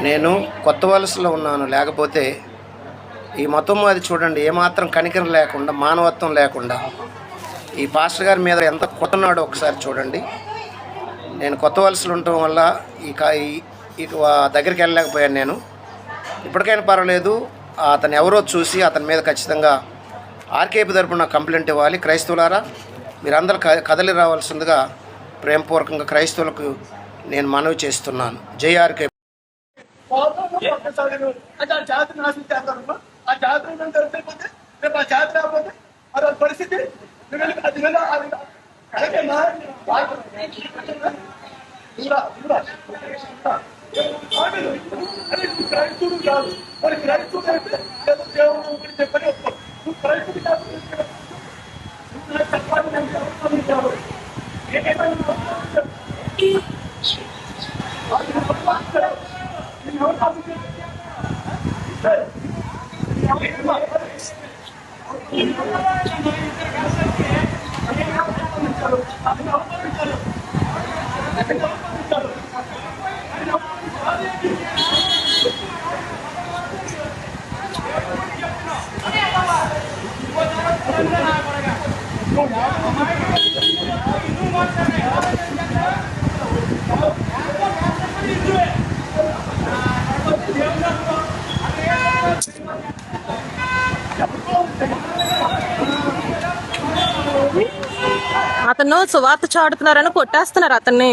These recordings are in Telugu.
నేను కొత్త వలసలో ఉన్నాను. లేకపోతే ఈ మతం అది చూడండి ఏమాత్రం కనికరం లేకుండా మానవత్వం లేకుండా. ఈ పాస్టర్ గారి మీద ఎంత కొట్టనాడో ఒకసారి చూడండి. నేను కొత్త వలసలు ఉండటం వల్ల ఈ కా- దగ్గరికి వెళ్ళలేకపోయాను నేను. ఇప్పటికైనా పర్వాలేదు. అతను ఎవరో చూసి అతని మీద ఖచ్చితంగా ఆర్కేపీ తరపున కంప్లైంట్ ఇవ్వాలి. క్రైస్తవులారా మీరందరూ కదలి రావాల్సిందిగా ప్రేమపూర్వకంగా క్రైస్తవులకు నేను మనవి చేస్తున్నాను. జై ఆర్కే ఒక్కసారి అంటే ఆ జాతిని నాశనం చేస్తారమ్మా. ఆ జాతి జరిగిపోతే రేపు ఆ జాతి రాకపోతే అది వాళ్ళ పరిస్థితి అది వెళ్ళి అది అలాగేనా అది క్రైస్తుడు కాదు. మరి క్రైస్తుడు అయితే ఏదో దేవుడు చెప్పని ఒప్పుకో. నువ్వు క్రైస్తుడు కాదు నువ్వు నాకు చెప్పాలి నేను చెప్తాను నీకు. ఏదైనా నువ్వు చెప్తావు. అది నువ్వు చెప్తావు. నేను అతను సువార్త చాడుతున్నారని కొట్టేస్తున్నారు అతన్ని.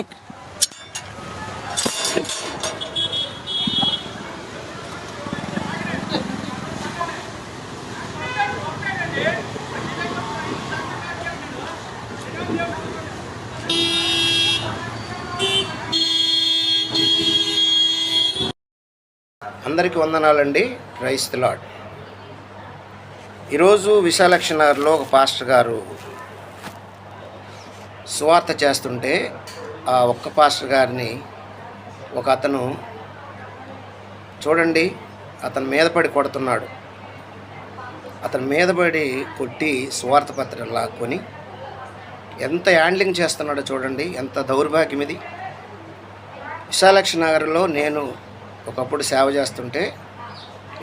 అందరికీ వందనాలండి. ప్రైస్ లాడ్ ఈరోజు విశాలక్ష నగర్లో ఒక పాస్టర్ గారు సువార్త చేస్తుంటే ఆ ఒక్క పాస్టర్ గారిని ఒక అతను చూడండి అతని మీద పడి కొడుతున్నాడు. అతని మీద పడి కొట్టి సువార్త పత్రిక లాక్కొని ఎంత హ్యాండ్లింగ్ చేస్తున్నాడో చూడండి ఎంత దౌర్భాగ్యం ఇది. విశాలక్ష నగర్లో నేను ఒకప్పుడు సేవ చేస్తుంటే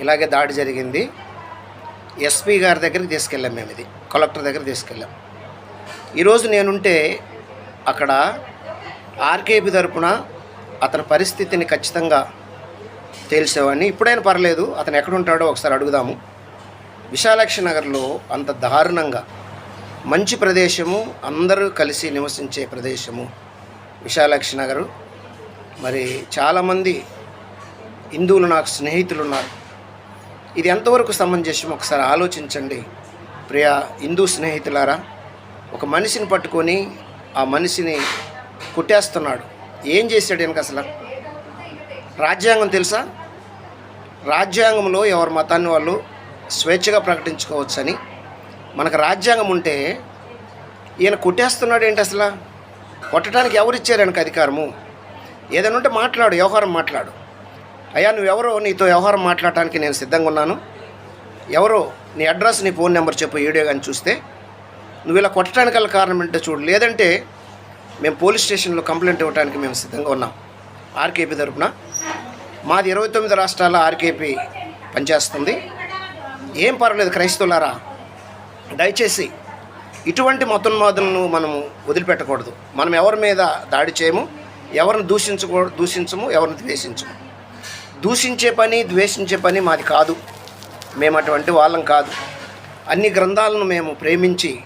ఇలాగే దాడి జరిగింది. ఎస్పీ గారి దగ్గరికి తీసుకెళ్ళాం మేము ఇది కలెక్టర్ దగ్గర తీసుకెళ్ళాం. ఈరోజు నేనుంటే అక్కడ ఆర్కేపీ తరపున అతని పరిస్థితిని ఖచ్చితంగా తేల్చేవాడిని. ఇప్పుడైనా పర్లేదు అతను ఎక్కడుంటాడో ఒకసారి అడుగుదాము. విశాలాక్షి నగర్లో అంత దారుణంగా మంచి ప్రదేశము అందరూ కలిసి నివసించే ప్రదేశము విశాలాక్షి నగరు. మరి చాలామంది హిందువులు నాకు స్నేహితులు ఉన్నారు. ఇది ఎంతవరకు సమంజసం? ఒకసారి ఆలోచించండి. ప్రియా హిందూ స్నేహితులారా ఒక మనిషిని పట్టుకొని ఆ మనిషిని కుట్టేస్తున్నాడు. ఏం చేశాడు వెనక అసలు? రాజ్యాంగం తెలుసా? రాజ్యాంగంలో ఎవరి మతాన్ని వాళ్ళు స్వేచ్ఛగా ప్రకటించుకోవచ్చని. మనకు రాజ్యాంగం ఉంటే ఈయన కుట్టేస్తున్నాడు ఏంటి అసలు? కొట్టడానికి ఎవరిచ్చారు వెనక అధికారము? ఏదైనా ఉంటే మాట్లాడు వ్యవహారం మాట్లాడు. అయ్యా నువ్వెవరో నీతో వ్యవహారం మాట్లాడటానికి నేను సిద్ధంగా ఉన్నాను. ఎవరో నీ అడ్రస్ నీ ఫోన్ నెంబర్ చెప్పు వీడియో కానీ చూస్తే నువ్వు ఇలా కొట్టడానికి గల కారణం ఏంటో చూడు. లేదంటే మేము పోలీస్ స్టేషన్లో కంప్లైంట్ ఇవ్వడానికి మేము సిద్ధంగా ఉన్నాం. ఆర్కేపీ తరపున. మాది ఇరవై తొమ్మిది రాష్ట్రాల ఆర్కేపీ పనిచేస్తుంది. ఏం పర్వాలేదు క్రైస్తవులారా. దయచేసి ఇటువంటి మతోన్మాదులను మనము వదిలిపెట్టకూడదు. మనం ఎవరి మీద దాడి చేయము ఎవరిని దూషించకూ దూషించము ఎవరిని ద్వేషించము. దూషించే పని ద్వేషించే పని మాది కాదు. మేము అటువంటి వాళ్ళం కాదు. అన్ని గ్రంథాలను మేము ప్రేమించి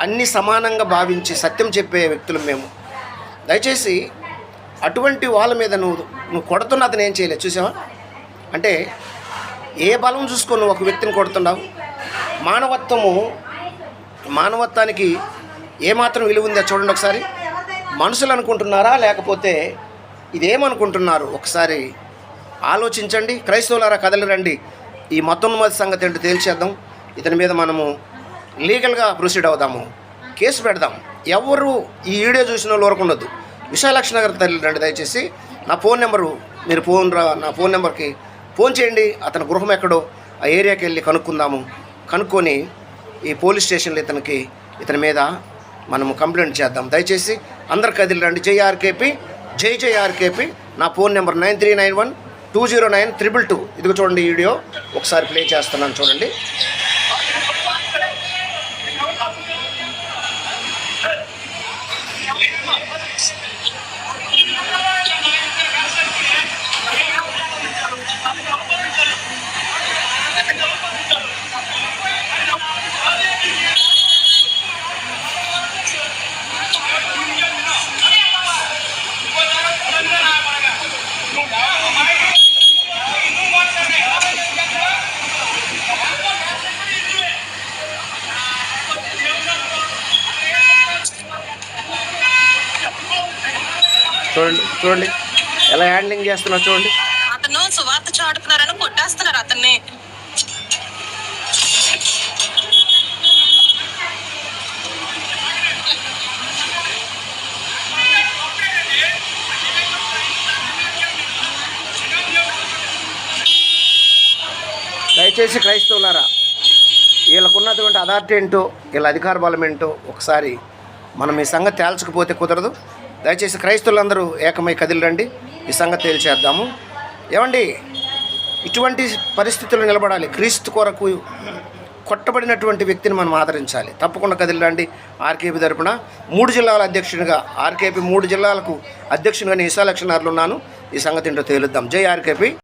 అన్ని సమానంగా భావించి సత్యం చెప్పే వ్యక్తులు మేము. దయచేసి అటువంటి వాళ్ళ మీద నువ్వు నువ్వు కొడుతున్న అతను ఏం చేయలేదు చూసావా? అంటే ఏ బలం చూసుకొని నువ్వు ఒక వ్యక్తిని కొడుతున్నావు? మానవత్వము మానవత్వానికి ఏమాత్రం విలువ ఉందో చూడండి ఒకసారి. మనుషులు అనుకుంటున్నారా? లేకపోతే ఇదేమనుకుంటున్నారు? ఒకసారి ఆలోచించండి. క్రైస్తవులారా కదలరండి. ఈ మతోన్మతి సంగతి ఏంటో తేల్చేద్దాం. ఇతని మీద మనము లీగల్గా ప్రొసీడ్ అవుదాము. కేసు పెడదాం. ఎవరు ఈ వీడియో చూసిన వాళ్ళు ఉండదు. విశాలక్ష నగర్ తల్లి రండి దయచేసి. నా ఫోన్ నెంబరు మీరు ఫోన్ రా నా ఫోన్ నెంబర్కి ఫోన్ చేయండి. అతని గృహం ఎక్కడో ఆ ఏరియాకి వెళ్ళి కనుక్కుందాము. కనుక్కొని ఈ పోలీస్ స్టేషన్లో ఇతనికి ఇతని మీద మనము కంప్లైంట్ చేద్దాం. దయచేసి అందరు కదిలి రండి. జై ఆర్కేపీ జై జై ఆర్కేపీ. నా phone number nine three nine one two zero nine triple two. ఇదిగో చూడండి వీడియో. ఒకసారి ప్లే చేస్తున్నాను చూడండి. చూడండి చూడండి. ఎలా హ్యాండ్లింగ్ చేస్తున్నా చూడండి. అతను సువార్త చాటుతున్నారని కొట్టేస్తున్నారు అతన్ని. దయచేసి క్రైస్తవులారా వీళ్ళకున్నటువంటి అథారిటీ ఏంటో వీళ్ళ అధికార బలం ఏంటో ఒకసారి మనం ఈ సంగతి తేల్చకపోతే కుదరదు. దయచేసి క్రైస్తవులందరూ ఏకమై కదిలిరండి. ఈ సంగతి తేల్చేద్దాము. ఏమండి ఇటువంటి పరిస్థితులు నిలబడాలి. క్రీస్తు కొరకు కొట్టబడినటువంటి వ్యక్తిని మనం ఆదరించాలి. తప్పకుండా కదిలిరండి ఆర్కేపీ తరపున. మూడు జిల్లాల అధ్యక్షునిగా ఆర్కేపీ మూడు జిల్లాలకు అధ్యక్షునిగా నేను ఈసా ఉన్నాను. ఈ సంగతి ఏంటో తేలుద్దాం. జై ఆర్కేపీ.